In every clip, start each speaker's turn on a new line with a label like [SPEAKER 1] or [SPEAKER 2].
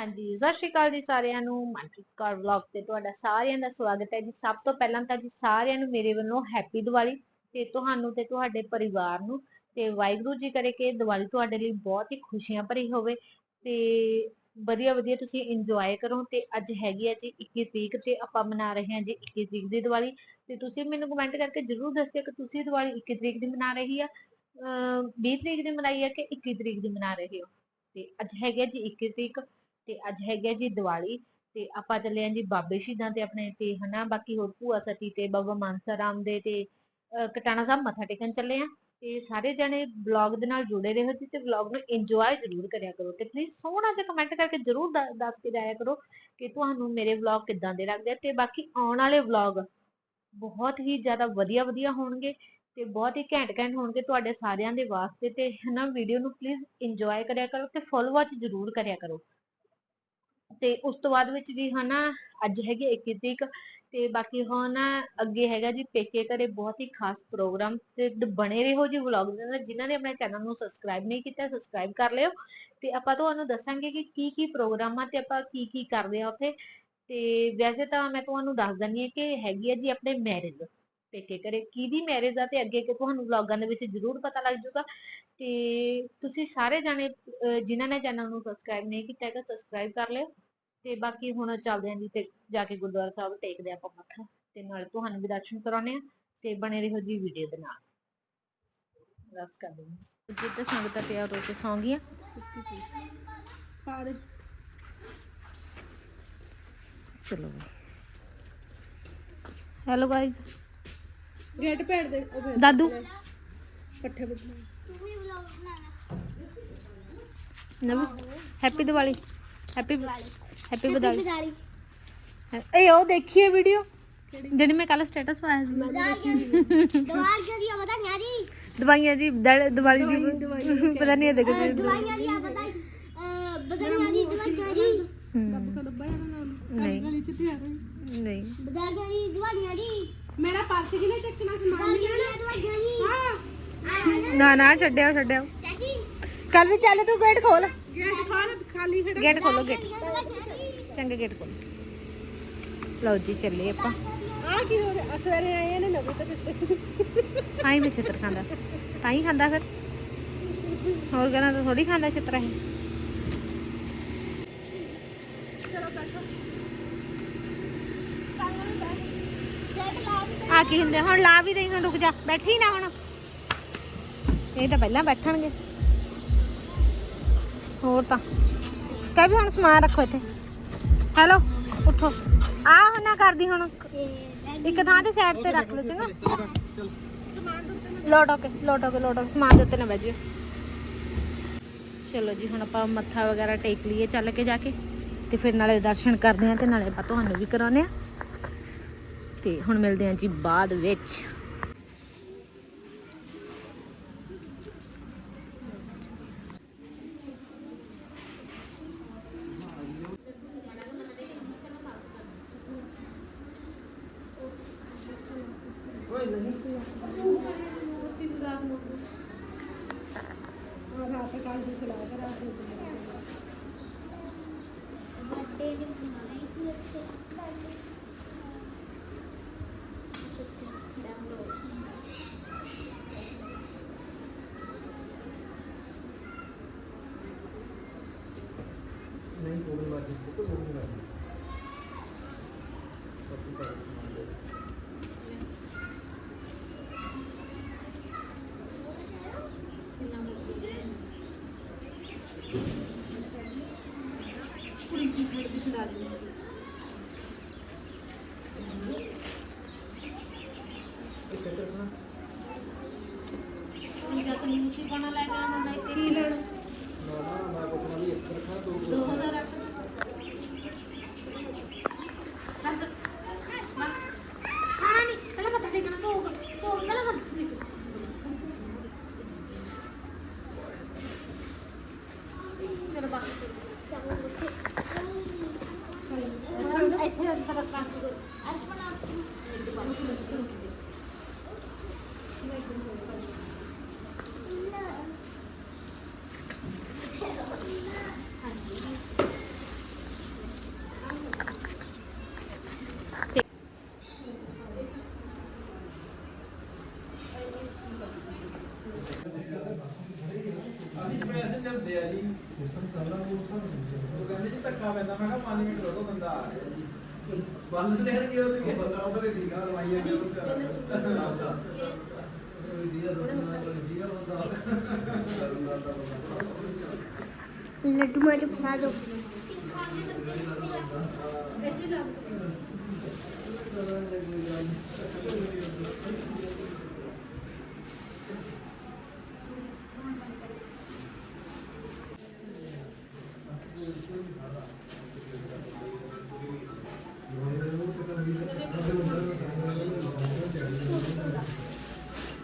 [SPEAKER 1] ਹਾਂਜੀ, ਸਤਿ ਸ਼੍ਰੀ ਅਕਾਲ ਜੀ ਸਾਰਿਆਂ ਨੂੰ, ਮਨਪ੍ਰੀਤ ਕੌਰ ਵਲੌਗ ਤੇ ਤੁਹਾਡਾ ਸਾਰਿਆਂ ਦਾ ਸਵਾਗਤ ਹੈ ਜੀ। ਸਭ ਤੋਂ ਪਹਿਲਾਂ ਤਾਂ ਜੀ ਸਾਰਿਆਂ ਨੂੰ ਮੇਰੇ ਵੱਲੋਂ ਹੈਪੀ ਦੀਵਾਲੀ ਤੇ ਤੁਹਾਨੂੰ ਤੇ ਤੁਹਾਡੇ ਪਰਿਵਾਰ ਨੂੰ ਤੇ ਵਾਹਿਗੁਰੂ ਜੀ ਕਰੇ ਕਿ ਦੀਵਾਲੀ ਤੁਹਾਡੇ ਲਈ ਬਹੁਤ ਹੀ ਖੁਸ਼ੀਆਂ ਭਰੀ ਹੋਵੇ ਤੇ ਵਧੀਆ ਵਧੀਆ ਤੁਸੀਂ ਇੰਜੋਏ ਕਰੋ ਤੇ ਅੱਜ ਹੈਗੀ ਆ ਜੀ 21 ਤਰੀਕ ਤੇ ਆਪਾਂ ਮਨਾ ਰਹੇ ਹਾਂ ਜੀ 21 ਤਰੀਕ ਦੀ ਦੀਵਾਲੀ ਤੇ ਤੁਸੀਂ ਮੈਨੂੰ ਕਮੈਂਟ ਕਰਕੇ ਜਰੂਰ ਦੱਸਿਓ ਕਿ ਤੁਸੀਂ ਦੀਵਾਲੀ 21 ਤਰੀਕ ਦੀ ਮਨਾ ਰਹੀ ਆ, ਅਹ 20 ਤਰੀਕ ਦੀ ਮਨਾਈ ਆ ਕਿ 21 ਤਰੀਕ ਦੀ ਮਨਾ ਰਹੇ ਹੋ? ਤੇ ਅੱਜ ਹੈਗਾ ਜੀ 21 ਤਰੀਕ ਤੇ ਅੱਜ ਹੈਗਾ ਜੀ ਦੀਵਾਲੀ ਤੇ ਆਪਾਂ ਚੱਲੇ ਆਂ ਜੀ ਬਾਬੇ ਸ਼ਹੀਦਾਂ ਤੇ ਆਪਣੇ ਤੇ, ਹਨਾ? ਬਾਕੀ ਹੋਰ ਭੂਆ ਸਤੀ ਤੇ, ਬਾਬਾ ਮਾਨਸਾ ਰਾਮ ਦੇ ਤੇ ਕਟਾਣਾ ਸਾਹਿਬ ਮੱਥਾ ਟੇਕਣ ਚੱਲੇ ਆਂ ਤੇ ਸਾਰੇ ਜਣੇ ਵਲੌਗ ਦੇ ਨਾਲ ਜੁੜੇ ਰਹੋ ਜੀ ਤੇ ਵਲੌਗ ਨੂੰ ਇੰਜੋਏ ਜ਼ਰੂਰ ਕਰਿਆ ਕਰੋ ਤੇ ਪਲੀਜ਼ ਸੋਹਣਾ ਜਿਹਾ ਕਮੈਂਟ ਕਰਕੇ ਜ਼ਰੂਰ ਦੱਸ ਕੇ ਜਾਇਆ ਕਰੋ ਕਿ ਤੁਹਾਨੂੰ ਮੇਰੇ ਵਲੌਗ ਕਿੱਦਾਂ ਦੇ ਲੱਗਦੇ ਆ ਤੇ ਬਾਕੀ ਆਉਣ ਵਾਲੇ ਵਲੌਗ ਬਹੁਤ ਹੀ ਜ਼ਿਆਦਾ ਵਧੀਆ ਵਧੀਆ ਹੋਣਗੇ ਤੇ ਬਹੁਤ ਹੀ ਘੈਂਟ ਘੈਂਟ ਹੋਣਗੇ ਤੁਹਾਡੇ ਸਾਰਿਆਂ ਦੇ ਵਾਸਤੇ ਤੇ ਹਨਾ ਵੀਡੀਓ ਨੂੰ ਪਲੀਜ਼ ਇੰਜੋਏ ਕਰਿਆ ਕਰੋ ਤੇ ਫੁੱਲ ਵਾਚ ਜ਼ਰੂਰ ਕਰਿਆ ਕਰੋ। ਤੇ ਉਸ ਤੋਂ ਬਾਅਦ ਵਿੱਚ ਜੀ ਹਨਾ, ਅੱਜ ਹੈਗੀ 21 ਤਰੀਕ ਤੇ ਬਾਕੀ ਹੁਣ ਅੱਗੇ ਹੈਗਾ ਜੀ ਪੇਕੇ ਘਰੇ ਬਹੁਤ ਹੀ ਖਾਸ ਪ੍ਰੋਗਰਾਮ ਤੇ ਬਣੇ ਰਹੋ ਜੀ ਵਲੌਗ ਦੇ ਨਾਲ। ਜਿਨ੍ਹਾਂ ਨੇ ਆਪਣੇ ਚੈਨਲ ਨੂੰ ਸਬਸਕ੍ਰਾਈਬ ਨਹੀਂ ਕੀਤਾ ਸਬਸਕ੍ਰਾਈਬ ਕਰ ਲਿਓ ਤੇ ਆਪਾਂ ਤੁਹਾਨੂੰ ਦੱਸਾਂਗੇ ਕਿ ਕੀ ਕੀ ਪ੍ਰੋਗਰਾਮ ਆ ਤੇ ਆਪਾਂ ਕੀ ਕੀ ਕਰਦੇ ਆ ਉੱਥੇ। ਤੇ ਵੈਸੇ ਤਾਂ ਮੈਂ ਤੁਹਾਨੂੰ ਦੱਸ ਦਿੰਦੀ ਹਾਂ ਕਿ ਹੈਗੀ ਆ ਜੀ ਆਪਣੇ ਮੈਰਿਜ ਪੇਕੇ ਘਰੇ। ਕਿਹਦੀ ਮੈਰਿਜ ਆ ਤੇ ਅੱਗੇ ਕਿ ਤੁਹਾਨੂੰ ਵਲੌਗਾਂ ਦੇ ਵਿੱਚ ਜ਼ਰੂਰ ਪਤਾ ਲੱਗ ਜਾਊਗਾ। ਤੇ ਤੁਸੀਂ ਸਾਰੇ ਜਾਣੇ, ਅਹ ਜਿਨ੍ਹਾਂ ਨੇ ਚੈਨਲ ਨੂੰ ਸਬਸਕ੍ਰਾਈਬ ਨਹੀਂ ਕੀਤਾ ਹੈਗਾ ਸਬਸਕ੍ਰਾਈਬ ਕਰ ਲਿਓ। ਤੇ ਬਾਕੀ ਹੁਣ ਚੱਲਦੇ ਆਂ ਜੀ ਤੇ ਜਾ ਕੇ ਗੁਰਦੁਆਰਾ ਸਾਹਿਬ ਟੇਕਦੇ ਆਂ ਆਪਾਂ ਮੱਥਾ ਤੇ ਨਾਲ ਤੁਹਾਨੂੰ ਵੀ ਦਰਸ਼ਨ ਕਰਾਉਣੇ ਆ ਤੇ ਬਣੇ ਰਹੋ ਜੀ ਵੀਡੀਓ ਦੇ ਨਾਲ। ਰਸ ਕਰ ਦਿੰਦੇ ਜਿੱਦਾਂ ਸੰਗਤਾਂ ਤਿਆਰ ਹੋ ਕੇ ਸੌਂ ਗਈਆਂ।
[SPEAKER 2] ਸਾਰੇ।
[SPEAKER 1] ਚਲੋ ਹੈਲੋ ਗਾਇਜ਼
[SPEAKER 2] ਗੇਟ ਭੇੜ ਦੇ
[SPEAKER 1] ਦਾਦੂ।
[SPEAKER 2] ਪੱਠੇ ਬੱਠੇ
[SPEAKER 1] ਨਵ। ਹੈਪੀ ਦੀਵਾਲੀ। ਹੈਪੀ ਹੈਪੀ
[SPEAKER 3] ਬਿਦਾਰੀ
[SPEAKER 1] ਏ ਉਹ ਦੇਖੀਏ ਵੀਡੀਓ ਜਿਹੜੀ ਮੈਂ ਕੱਲ ਸਟੇਟਸ ਪਾਇਆ ਸੀ
[SPEAKER 3] ਦਵਾਈ ਦੀਆਂ ਬਤਾਈਆਂ ਦੀ
[SPEAKER 1] ਦਵਾਈਆਂ ਜੀ ਦੀਵਾਲੀ ਦੀ ਪਤਾ ਨਹੀਂ ਇਹਦੇ ਕਿਤੇ
[SPEAKER 3] ਦਵਾਈਆਂ ਦੀਆਂ ਬਤਾਈ ਬਤਾਈਆਂ ਦੀ ਦਵਾਈਆਂ ਦੀ
[SPEAKER 1] ਹਮ,
[SPEAKER 2] ਤੋਂ ਡੱਬਾ ਇਹਨਾਂ ਨਾਲ
[SPEAKER 1] ਨਹੀਂ
[SPEAKER 2] ਗਲੀ ਚ ਤਿਆਰ ਹੋਈ
[SPEAKER 1] ਨਹੀਂ
[SPEAKER 3] ਬਤਾਈਆਂ ਦੀ ਦਵਾਈਆਂ ਦੀ
[SPEAKER 2] ਮੇਰਾ ਪਰਸ ਕਿਨੇ ਚੱਕਣਾ ਸਮਾਨ ਨਹੀਂ ਲੈਣਾ
[SPEAKER 3] ਦਵਾਈਆਂ ਦੀ
[SPEAKER 2] ਹਾਂ
[SPEAKER 1] ਨਾ ਨਾ ਛੱਡਿਓ ਛੱਡਿਓ ਕੱਲ ਵੀ ਚੱਲ ਤੂੰ ਗੇਟ ਖੋਲ
[SPEAKER 2] ਗੇਟ ਖਾਲ ਖਾਲੀ ਫਿਰ
[SPEAKER 1] ਗੇਟ ਖੋਲੋ ਗੇਟ ਚੰਗਾ ਗੇਟ ਖੋਲ ਲਓ ਜੀ ਚੱਲੇ ਆਪਾਂ।
[SPEAKER 2] ਆ ਕੀ ਹੋ ਰਿਹਾ? ਸਵੇਰੇ ਆਏ ਨੇ ਨਵੀਂ ਤਾਂ
[SPEAKER 1] ਤਾਂ ਹੀ ਮੈਂ ਛਿੱਤਰ ਖਾਂਦਾ। ਤਾਂ ਹੀ ਖਾਂਦਾ ਫਿਰ। ਹੋਰ ਕਹਿੰਦਾ ਤਾਂ ਥੋੜੀ ਖਾਂਦਾ ਛਿੱਤਰ ਇਹ। ਆ ਕੀ ਹੁੰਦੇ? ਹੁਣ ਲਾ ਵੀ ਦੇ ਹੁਣ ਰੁਕ ਜਾ। ਬੈਠੀ ਨਾ ਹੁਣ। ਇਹ ਤਾਂ ਪਹਿਲਾਂ ਬੈਠਣਗੇ। ਹੋਰ ਤਾਂ। ਕਹਿ ਵੀ ਹੁਣ ਸਮਾਨ ਰੱਖੋ ਇੱਥੇ। ਹੈਲੋ, ਉੱਠੋ। ਆ ਨਾ ਕਰਦੀ ਹੁਣ। ਇੱਕ ਥਾਂ ਤੇ ਸਾਈਡ ਤੇ ਰੱਖ ਲਓ, ਚੰਗਾ। ਲੋਟੋ ਕੇ ਲੋਟੋ ਕੇ, ਲੋਟੋ ਸਮਾਨ ਦੇ ਉੱਤੇ ਨਾ ਬਹਿ ਚਲੋ ਜੀ, ਹੁਣ ਆਪਾਂ ਮੱਥਾ ਵਗੈਰਾ ਟੇਕ ਲਈਏ ਚੱਲ ਕੇ ਜਾ ਕੇ। ਤੇ ਫਿਰ ਨਾਲੇ ਦਰਸ਼ਨ ਕਰਦੇ ਆਂ ਤੇ ਨਾਲੇ ਆਪਾਂ ਤੁਹਾਨੂੰ ਵੀ ਕਰਾਉਨੇ ਆ ਤੇ ਹੁਣ ਮਿਲਦੇ ਆਂ ਜੀ ਬਾਅਦ ਵਿੱਚ।
[SPEAKER 2] ਰਾਤ ਕੱਲ ਦੀ ਚਲਾ ਕੇ ਰਾਤ
[SPEAKER 3] ಆಗಿದೆ ਮੈਸੇਜ ਕਰਦੇ ਆ ਜੀ। ਸਿਸਟਮ ਚੱਲਦਾ ਉਹ
[SPEAKER 1] ਸਭ ਉਹ
[SPEAKER 3] ਕਹਿੰਦੇ ਜੀ
[SPEAKER 4] ਧੱਕਾ ਪੈਂਦਾ। ਮੈਂ ਕਿਹਾ 5 ਮਿੰਟ ਰੁਕੋ ਬੰਦਾ ਆ ਗਿਆ ਜੀ। ਬੰਦ ਲੈਣ ਗਿਆ ਉਹ
[SPEAKER 5] ਬੰਦਾ ਉਧਰ ਹੀ ਠੀਕਾ ਰਵਾਈਆਂ ਜਦੋਂ ਕਰ ਆਪ ਜਾ
[SPEAKER 6] ਲੱਡੂ ਮਾਜ ਫਸਾ ਦੋ।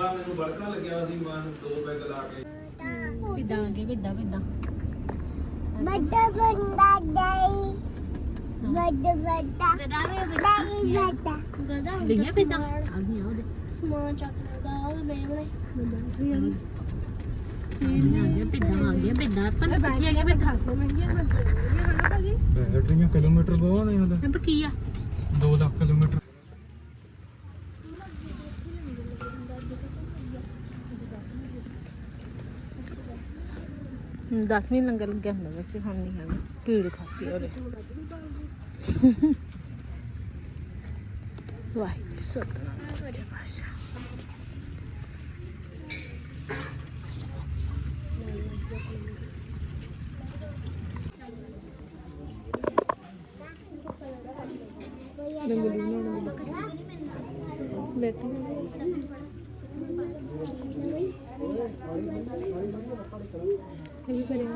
[SPEAKER 4] ਅਮਰੀਕਾ ਮੈਨੂੰ ਬੜਕਾ ਲੱਗਿਆ ਸੀ ਮਨ ਦੋ ਬੈਗ ਲਾ ਕੇ।
[SPEAKER 3] ਕਿੱਦਾਂ ਆ ਗਏ? ਕਿੱਦਾਂ ਕਿੱਦਾਂ
[SPEAKER 6] ਬੱਡਾ ਬੰਦਾ ਡਾਈ ਬੱਡਾ ਬੱਡਾ ਡਾਈ ਬੱਡਾ ਗਦਾ
[SPEAKER 3] ਲਈਆਂ ਕਿੱਦਾਂ ਆ ਗਈਆਂ ਉਹਦੇ।
[SPEAKER 6] ਮੋਂ ਚੱਕ ਲਗਾ ਉਹ ਮੇਰੇ
[SPEAKER 3] ਆ ਗਿਆ ਪਿੱਦਾਂ ਆ ਗਿਆ ਪਿੱਦਾਂ ਪਰ ਕੀ ਆ ਗਿਆ ਪਿੱਦਾਂ
[SPEAKER 5] ਬੈਟਰੀਆਂ ਕਿਲੋਮੀਟਰ ਬਹੁਤ ਨੇ ਉਹਦਾ।
[SPEAKER 3] ਇਹ ਕੀ ਆ?
[SPEAKER 5] 2 ਲੱਖ ਕਿਲੋਮੀਟਰ।
[SPEAKER 3] ਹਮ, ਦਸ ਲੰਗਰ ਲੱਗਿਆ ਹੁੰਦਾ ਵੈਸੇ ਹੁਣ ਨਹੀਂ ਹੈਗਾ। ਭੀੜ ਖਾਸੀ ਹੋ ਰਹੀ ਵਾਹਿਗੁਰੂ ਸਤਨਾਮ ਸੱਚਾ ਪਾਤਸ਼ਾਹ।
[SPEAKER 6] ਵੀਰੇ ਤਕਲਾ ਏ ਕਿੱਧਰ ਭੱਜ ਗਏ ਹੋ ਜਾਈ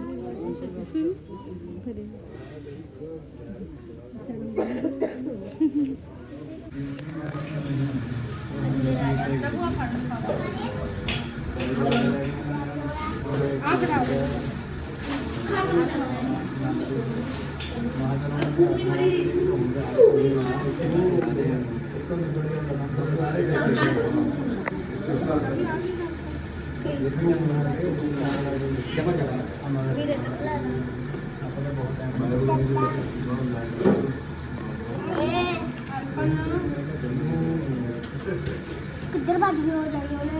[SPEAKER 6] ਉਹਨੇ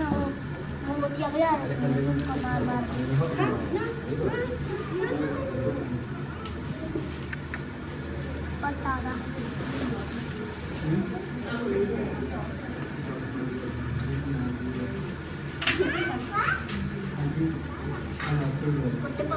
[SPEAKER 6] ਉਹ ਉਹ ਮੋਤੀ ਆ ਗਿਆ ਮਾਰ ਮਾਰ ਪਤਾ ਦਾ ਕੁੱਤੇ ਪਾਉ ਬਾਬਾ ਜੀ
[SPEAKER 2] ਛੱਡ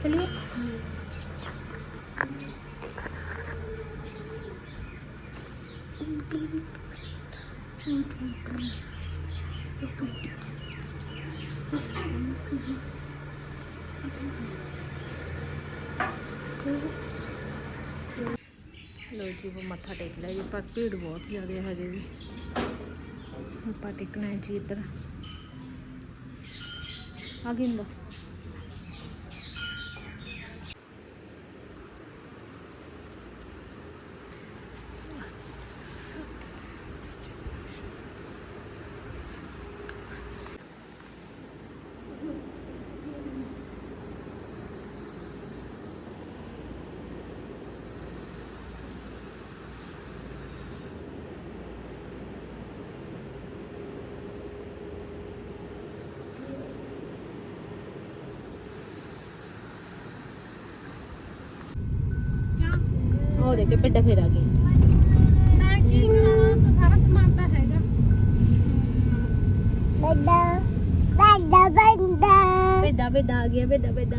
[SPEAKER 6] चलिए
[SPEAKER 3] ਲੋ ਜੀ ਉਹ ਮੱਥਾ ਟੇਕ ਲਿਆ ਜੀ ਪਰ ਭੀੜ ਬਹੁਤ ਜ਼ਿਆਦਾ ਹੈ ਹਜੇ ਵੀ ਆਪਾਂ ਟੇਕਣਾ ਹੈ ਜੀ ਇੱਧਰ ਆ ਗਿੰਦਾ ਉਹ ਦੇ ਕੇ ਪਿੱਡਾ ਫੇਰ ਆ ਗਈ
[SPEAKER 2] ਮੈਂ ਕੀ ਕਰਾਉਣਾ ਤਾਂ ਸਾਰਾ ਸਮਾਨ ਤਾਂ ਹੈਗਾ।
[SPEAKER 4] ਬੰਦਾ ਬੰਦਾ ਬੰਦਾ
[SPEAKER 3] ਭੇਦਾ ਭੇਦਾ ਆ ਗਿਆ ਭੇਦਾ ਭੇਦਾ